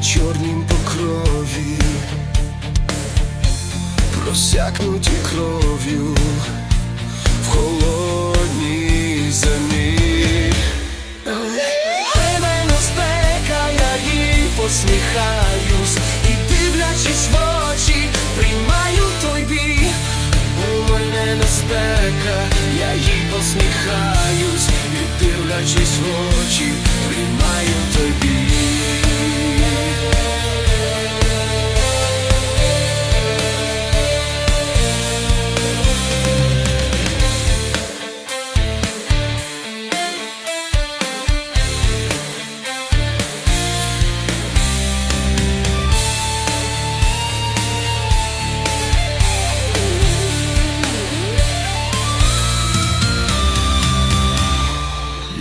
чорнім покрові, просякнуті кров'ю в холодній землі. Мене спека, я їй посміхаюсь і дивлячись в очі, приймаю той бій. У мене небезпека, я їй посміхаюсь і дивлячись в очі, приймаю той бій.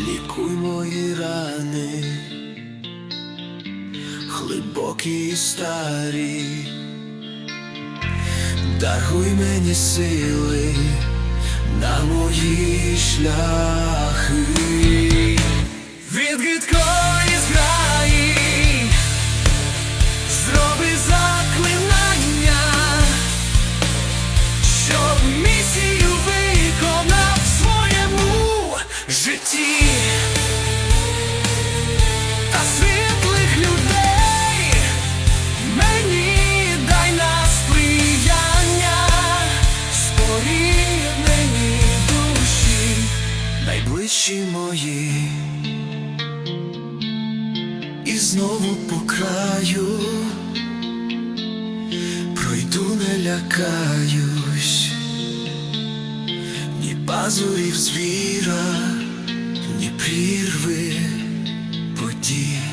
Лікуй мої рани, глибокі і старі, даруй мені сили на мої шляхи. Найближчі мої, і знову по краю. Пройду, не лякаюсь. Ні пазурів звіра, ні прірви подій.